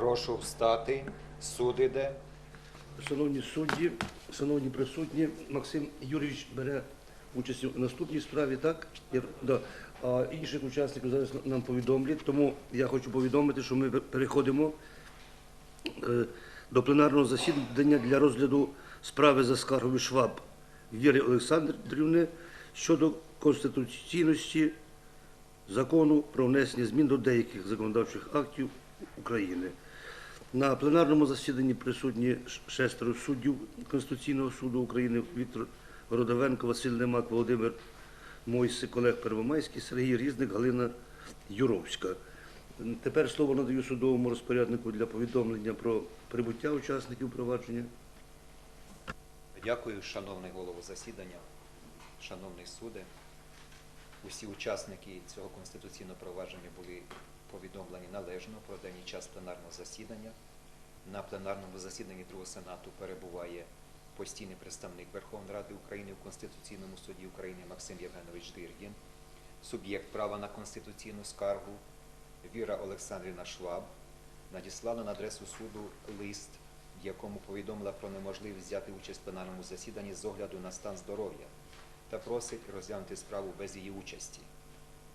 Прошу встати. Суд іде. Шановні судді, шановні присутні, Максим Юрійович бере участь у наступній справі, так? Я- да. А інших учасників зараз нам повідомлять. Тому я хочу повідомити, що ми переходимо е, до пленарного засідання для розгляду справи за скаргою Шваб Віри Олександрівни щодо конституційності закону про внесення змін до деяких законодавчих актів України. На пленарному засіданні присутні шестеро суддів Конституційного суду України Віктор Родовенко, Василь Немак, Володимир Мойсик, Олег Первомайський, Сергій Різник, Галина Юровська. Тепер слово надаю судовому розпоряднику для повідомлення про прибуття учасників провадження. Дякую, шановний голово засідання, шановний суде. Усі учасники цього конституційного провадження були повідомлені належно про даний час пленарного засідання. На пленарному засіданні Другого Сенату перебуває постійний представник Верховної Ради України у Конституційному суді України Максим Євгенович Диргін, суб'єкт права на конституційну скаргу Віра Олександрівна Шваб надіслала на адресу суду лист, в якому повідомила про неможливість взяти участь в пленарному засіданні з огляду на стан здоров'я та просить розглянути справу без її участі.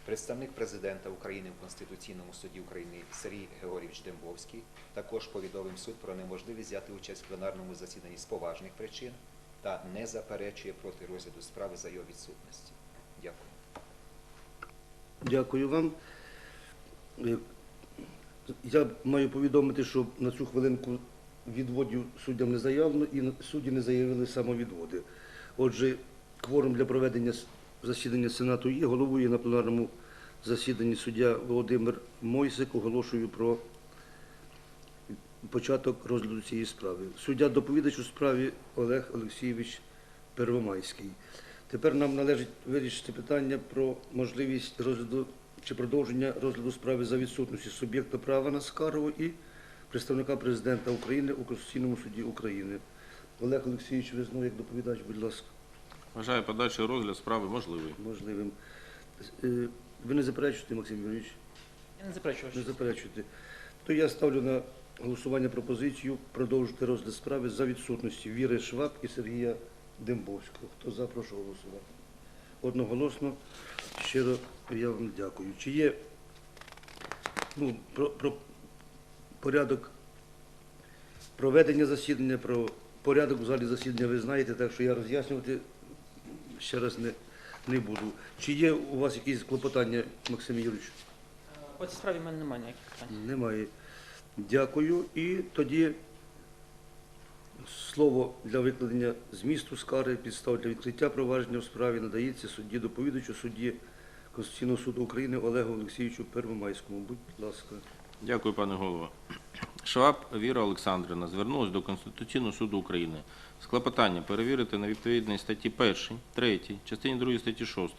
Представник президента України в Конституційному суді України Сергій Георгійович Дембовський також повідомив суд про неможливість взяти участь в пленарному засіданні з поважних причин та не заперечує проти розгляду справи за його відсутності. Дякую. Дякую вам. Е, Я маю повідомити, що на цю хвилинку відводів суддям не заявлено і судді не заявили самовідводи. Отже, кворум для проведення засідання Сенату є. Головує на пленарному засіданні суддя Володимир Мойсик. Оголошую про початок розгляду цієї справи. Суддя доповідач у справі Олег Олексійович Первомайський. Тепер нам належить вирішити питання про можливість розгляду чи продовження розгляду справи за відсутності суб'єкта права на скаргу і представника президента України у Конституційному суді України. Олег Олексійович, ви знову як доповідач, будь ласка, Вважаю подальший розгляд справи можливий. можливим. Е, Ви не заперечуєте, Максим Юрійович? Я не заперечую. Не заперечуєте. То я ставлю на голосування пропозицію продовжити розгляд справи за відсутності Віри Шваб і Сергія Дембовського. Хто за, прошу голосувати. Одноголосно. Щиро я вам дякую. Чи є ну, про, про порядок проведення засідання, про порядок в залі засідання ви знаєте, так що я роз'яснювати ще раз не, не буду. Чи є у вас якісь клопотання, Максим Юрійович? По цій справі в мене немає ніяких питань. Немає. Дякую. І тоді слово для викладення змісту скари, підстав для відкриття провадження в справі надається судді доповідачу судді Конституційного суду України Олегу Олексійовичу Первомайському. Будь ласка. Дякую, пане голово. Шваб Віра Олександрівна звернулась до Конституційного суду України з клопотанням перевірити на відповідність статті 1, 3, частині 2 статті 6,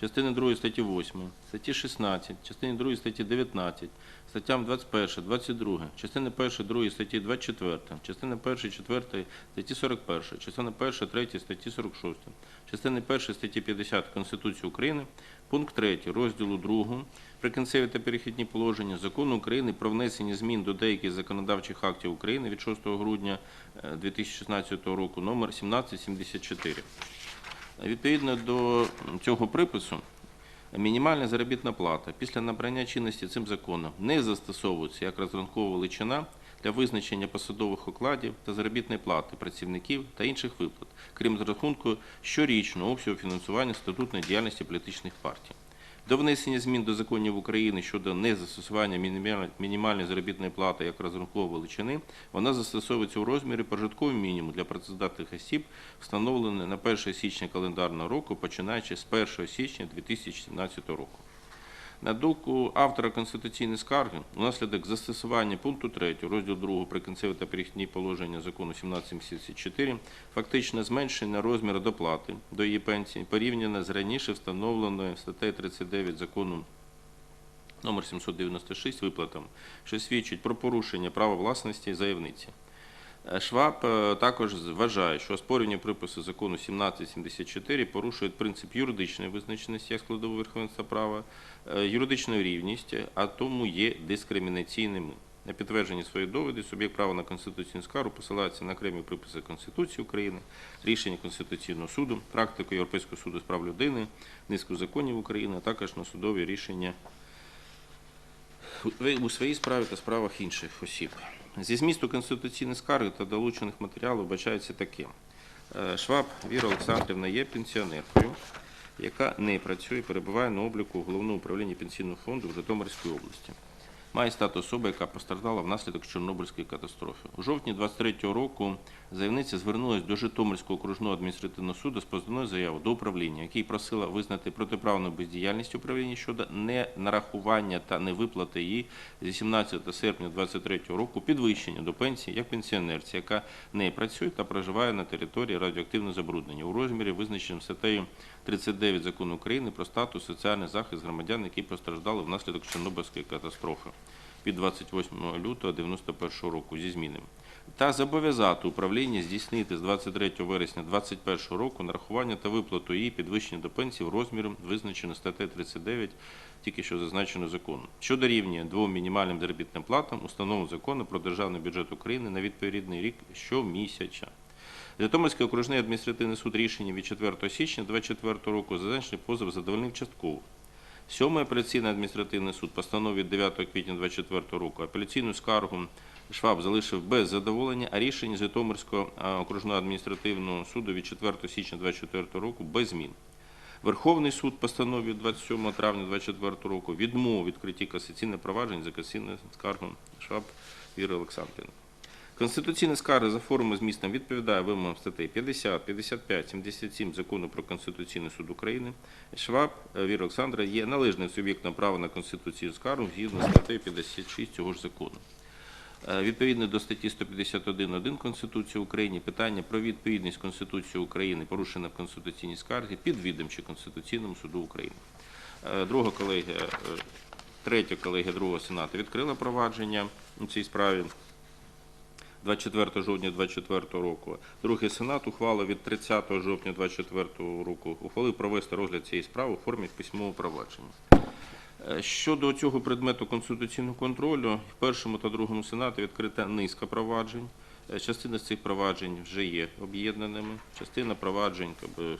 частини 2 статті 8, статті 16, частині 2 статті 19, статтям 21, 22, частини 1, 2 статті 24, частини 1, 4 статті 41, частини 1, 3 статті 46, частини 1 статті 50 Конституції України, пункт 3 розділу 2 Прикінцеві та перехідні положення Закону України про внесення змін до деяких законодавчих актів України від 6 грудня е, 2016 року номер 1774. Відповідно до цього припису, мінімальна заробітна плата після набрання чинності цим законом не застосовується як розрахункова величина для визначення посадових окладів та заробітної плати працівників та інших виплат, крім розрахунку щорічного обсягу фінансування статутної діяльності політичних партій. До внесення змін до законів України щодо незастосування мінімальної заробітної плати як розрахункової величини, вона застосовується у розмірі прожиткового мінімуму для працездатних осіб, встановлений на 1 січня календарного року, починаючи з 1 січня 2017 року. На думку автора конституційної скарги, унаслідок застосування пункту 3 розділу 2 прикінцеві та перехідні положення закону 1774 фактично зменшення розміру доплати до її пенсії порівняно з раніше встановленою статтею 39 закону номер 796 виплатам, що свідчить про порушення права власності заявниці. Е, Шваб е, також вважає, що оспорення припису закону 1774 порушують принцип юридичної визначеності як складову верховенства права, е, юридичну рівність, а тому є дискримінаційними. На підтвердження своєї доводи суб'єкт права на конституційну скаргу посилається на окремі приписи Конституції України, рішення Конституційного суду, практику Європейського суду з прав людини, низку законів України, а також на судові рішення у своїй справі та справах інших осіб. Зі змісту конституційної скарги та долучених матеріалів вбачається таке. Е, Шваб Віра Олександрівна є пенсіонеркою, яка не працює, перебуває на обліку в управління пенсійного фонду в Житомирській області. Має статус особи, яка постраждала внаслідок Чорнобильської катастрофи. У жовтні 23-го року заявниця звернулася до Житомирського окружного адміністративного суду з позовною заявою до управління, який просила визнати протиправну бездіяльність управління щодо ненарахування та невиплати їй зі 17 серпня 23-го року підвищення до пенсії як пенсіонерці, яка не працює та проживає на території радіоактивного забруднення у розмірі, визначеному статтею 39 закону України про статус соціальний захист громадян, які постраждали внаслідок Чорнобильської катастрофи від 28 лютого 1991 року зі змінами. Та зобов'язати управління здійснити з 23 вересня 2021 року нарахування та виплату її підвищення до пенсії в розмірі, визначено статтею 39, тільки що зазначено законом, що дорівнює двом мінімальним заробітним платам, установленим законом про державний бюджет України на відповідний рік щомісяча. Житомирський окружний адміністративний суд рішення від 4 січня 2024 року зазначений позов задовольнив частково. Сьомий апеляційний адміністративний суд постановив від 9 квітня 2024 року апеляційну скаргу Шваб залишив без задоволення, а рішення Житомирського окружного адміністративного суду від 4 січня 2024 року без змін. Верховний суд постановив від 27 травня 2024 року відмову відкритті касаційне провадження за касаційною скаргою Шваб Віри Олександрівни. Конституційна скарга за формою змістом відповідає вимогам статей 50, 55, 77 Закону про Конституційний суд України. Шваб е, Віра Олександра є належним суб'єктом права на конституційну скаргу згідно статтею 56 цього ж закону. Е, Відповідно до статті 151.1 Конституції України, питання про відповідність Конституції України, порушене в конституційній скаргі, підвідомче Конституційному суду України. Е, Друга колегія, третя колегія другого сенату відкрила провадження у цій справі. 24 жовтня 2024 року. Другий сенат ухвалив від 30 жовтня 2024 року ухвалив провести розгляд цієї справи у формі письмового провадження. Е, Щодо цього предмету конституційного контролю, в першому та другому сенаті відкрита низка проваджень. Е, Частина з цих проваджень вже є об'єднаними. Частина проваджень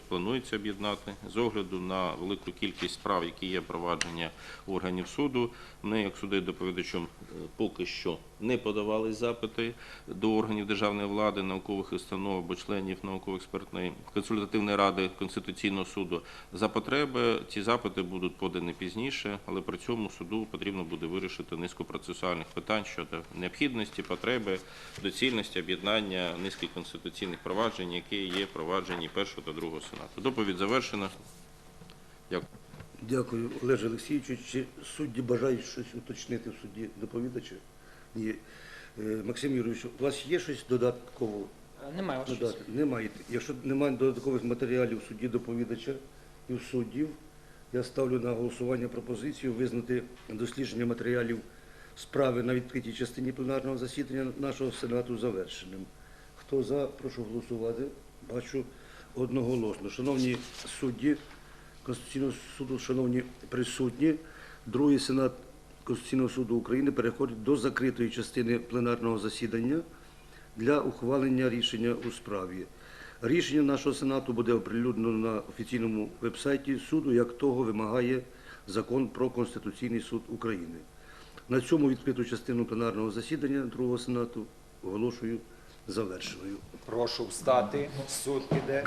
планується об'єднати з огляду на велику кількість справ, які є провадження органів суду. Ми, як суди доповідачом, е, поки що не подавали запити до органів державної влади, наукових установ або членів науково-експертної консультативної ради Конституційного суду. За потреби ці запити будуть подані пізніше, але при цьому суду потрібно буде вирішити низку процесуальних питань щодо необхідності, потреби, доцільності об'єднання низки конституційних проваджень, які є проваджені першого та другого сенату. Доповідь завершена. Дякую. Дякую, Олеже Олексійовичу. Чи судді бажають щось уточнити в суді доповідача? Ні. Е, Максим Юрійович, у вас є щось додатково Е, Немає вашої? Немає. Якщо немає додаткових матеріалів в суді доповідача і в суддів, я ставлю на голосування пропозицію визнати дослідження матеріалів справи на відкритій частині пленарного засідання нашого Сенату завершеним. Хто за, прошу голосувати. Бачу одноголосно. Шановні судді Конституційного суду, шановні присутні, другий Сенат Конституційного суду України переходить до закритої частини пленарного засідання для ухвалення рішення у справі. Рішення нашого Сенату буде оприлюднено на офіційному вебсайті суду, як того вимагає закон про Конституційний суд України. На цьому відкриту частину пленарного засідання другого Сенату оголошую завершеною. Прошу встати. Суд іде.